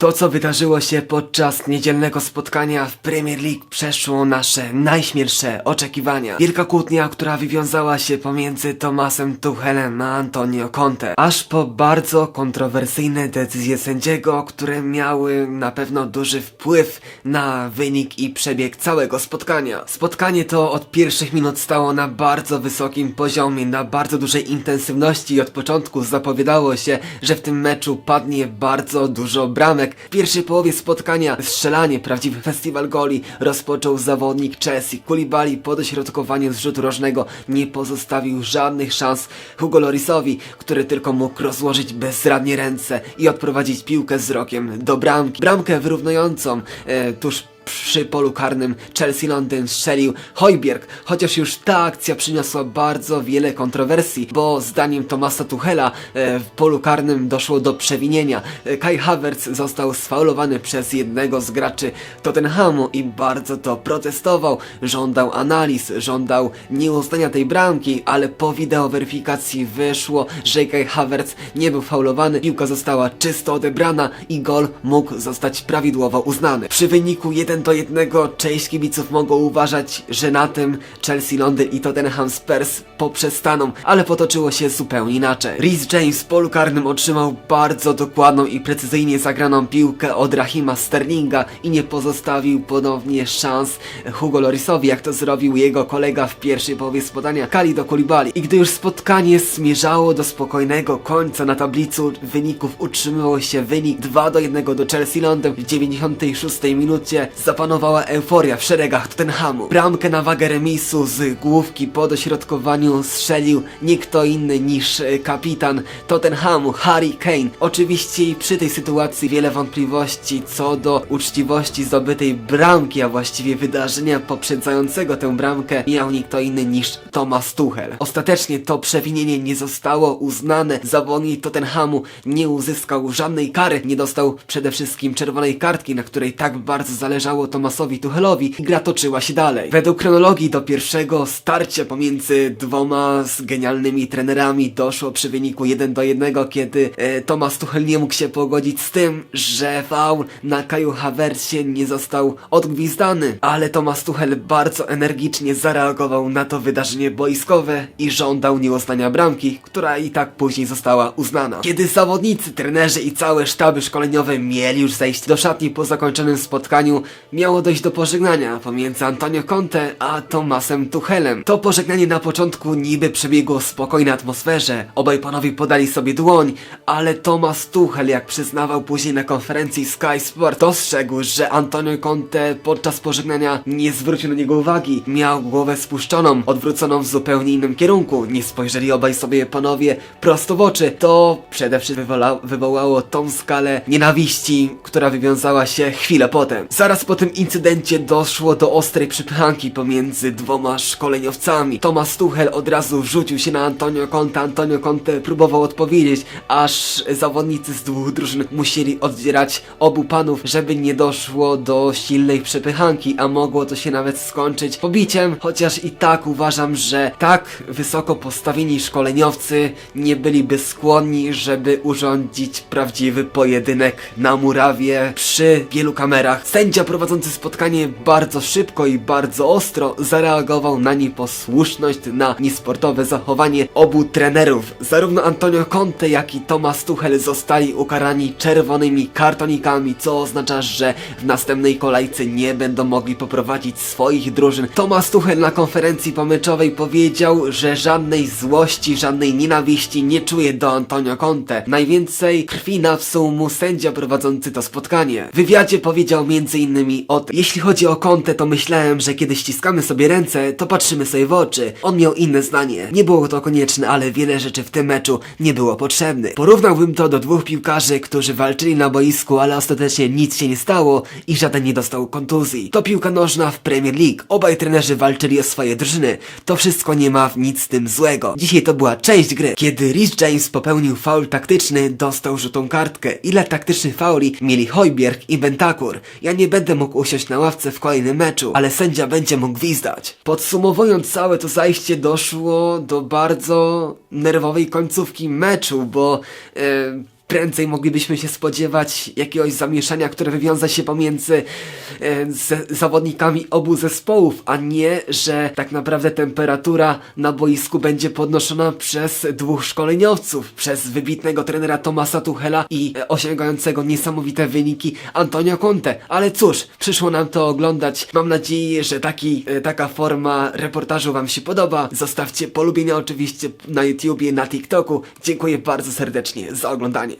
To, co wydarzyło się podczas niedzielnego spotkania w Premier League przeszło nasze najśmielsze oczekiwania. Wielka kłótnia, która wywiązała się pomiędzy Tomasem Tuchelem a Antonio Conte. Aż po bardzo kontrowersyjne decyzje sędziego, które miały na pewno duży wpływ na wynik i przebieg całego spotkania. Spotkanie to od pierwszych minut stało na bardzo wysokim poziomie, na bardzo dużej intensywności i od początku zapowiadało się, że w tym meczu padnie bardzo dużo bramek. W pierwszej połowie spotkania strzelanie, prawdziwy festiwal goli rozpoczął zawodnik Chelsea. Koulibaly po dośrodkowaniu z rzutu rożnego nie pozostawił żadnych szans Hugo Lorisowi, który tylko mógł rozłożyć bezradnie ręce i odprowadzić piłkę wzrokiem do bramki. Bramkę wyrównującą e, tuż przy polu karnym Chelsea Londyn strzelił Hojbjerg, chociaż już ta akcja przyniosła bardzo wiele kontrowersji, bo zdaniem Tomasa Tuchela e, w polu karnym doszło do przewinienia. E, Kai Havertz został sfaulowany przez jednego z graczy Tottenhamu i bardzo to protestował, żądał analiz, żądał nieuznania tej bramki, ale po wideoweryfikacji wyszło, że Kai Havertz nie był faulowany, piłka została czysto odebrana i gol mógł zostać prawidłowo uznany. Przy wyniku 1 do 1 część kibiców mogą uważać, że na tym Chelsea Londyn i Tottenham Spurs poprzestaną, ale potoczyło się zupełnie inaczej. Rhys James w polu karnym otrzymał bardzo dokładną i precyzyjnie zagraną piłkę od Rahima Sterlinga i nie pozostawił ponownie szans Hugo Lorisowi, jak to zrobił jego kolega w pierwszej połowie spotkania Kalido Koulibaly. I gdy już spotkanie zmierzało do spokojnego końca na tablicu wyników utrzymywał się wynik 2 do 1 do Chelsea London w 96 minucie zapanowała euforia w szeregach Tottenhamu. Bramkę na wagę remisu z główki po dośrodkowaniu strzelił nie kto inny niż e, kapitan Tottenhamu, Harry Kane. Oczywiście przy tej sytuacji wiele wątpliwości co do uczciwości zdobytej bramki, a właściwie wydarzenia poprzedzającego tę bramkę miał nie kto inny niż Thomas Tuchel. Ostatecznie to przewinienie nie zostało uznane. Zawodnik Tottenhamu nie uzyskał żadnej kary, nie dostał przede wszystkim czerwonej kartki, na której tak bardzo zależało Tomasowi Tuchelowi i gra toczyła się dalej. Według kronologii do pierwszego starcia pomiędzy dwoma z genialnymi trenerami doszło przy wyniku 1 do 1, kiedy e, Tomas Tuchel nie mógł się pogodzić z tym, że faul na Kaju Havercie nie został odgwizdany, ale Tomas Tuchel bardzo energicznie zareagował na to wydarzenie boiskowe i żądał nieuznania bramki, która i tak później została uznana. Kiedy zawodnicy, trenerzy i całe sztaby szkoleniowe mieli już zejść do szatni po zakończonym spotkaniu, miało dojść do pożegnania pomiędzy Antonio Conte a Tomasem Tuchelem. To pożegnanie na początku niby przebiegło w spokojnej atmosferze, obaj panowie podali sobie dłoń, ale Tomas Tuchel, jak przyznawał później na konferencji Sky Sport, dostrzegł, że Antonio Conte podczas pożegnania nie zwrócił na niego uwagi. Miał głowę spuszczoną, odwróconą w zupełnie innym kierunku. Nie spojrzeli obaj sobie panowie prosto w oczy. To przede wszystkim wywołało tą skalę nienawiści, która wywiązała się chwilę potem. Zaraz po tym incydencie doszło do ostrej przypychanki pomiędzy dwoma szkoleniowcami. Tomasz Tuchel od razu wrzucił się na Antonio Conte, Antonio Conte próbował odpowiedzieć, aż zawodnicy z dwóch drużyn musieli oddzierać obu panów, żeby nie doszło do silnej przepychanki, a mogło to się nawet skończyć pobiciem, chociaż i tak uważam, że tak wysoko postawieni szkoleniowcy nie byliby skłonni, żeby urządzić prawdziwy pojedynek na murawie przy wielu kamerach. Sędzia prowadzący spotkanie bardzo szybko i bardzo ostro zareagował na nieposłuszność, na niesportowe zachowanie obu trenerów. Zarówno Antonio Conte, jak i Thomas Tuchel zostali ukarani czerwonymi kartonikami, co oznacza, że w następnej kolejce nie będą mogli poprowadzić swoich drużyn. Thomas Tuchel na konferencji pomyczowej powiedział, że żadnej złości, żadnej nienawiści nie czuje do Antonio Conte. Najwięcej krwi nawsuł mu sędzia prowadzący to spotkanie. W wywiadzie powiedział między innymi o tym, jeśli chodzi o Conte, to myślałem, że kiedy ściskamy sobie ręce, to patrzymy sobie w oczy. On miał inne zdanie. Nie było to konieczne, ale wiele rzeczy w tym meczu nie było potrzebnych. Porównałbym to do dwóch piłkarzy, którzy walczyli na boisku, ale ostatecznie nic się nie stało i żaden nie dostał kontuzji. To piłka nożna w Premier League. Obaj trenerzy walczyli o swoje drużyny. To wszystko nie ma nic z tym złego. Dzisiaj to była część gry. Kiedy Rhys James popełnił faul taktyczny, dostał żółtą kartkę. Ile taktycznych fauli mieli Hojbjerg i Bentakur. Ja nie będę mógł usiąść na ławce w kolejnym meczu, ale sędzia będzie mógł gwizdać. Podsumowując całe to zajście, doszło do bardzo nerwowej końcówki meczu, bo... e, prędzej moglibyśmy się spodziewać jakiegoś zamieszania, które wywiąza się pomiędzy e, zawodnikami obu zespołów, a nie, że tak naprawdę temperatura na boisku będzie podnoszona przez dwóch szkoleniowców, przez wybitnego trenera Tomasa Tuchela i e, osiągającego niesamowite wyniki Antonio Conte. Ale cóż, przyszło nam to oglądać. Mam nadzieję, że taki, e, taka forma reportażu Wam się podoba. Zostawcie polubienia oczywiście na YouTubie, na TikToku. Dziękuję bardzo serdecznie za oglądanie.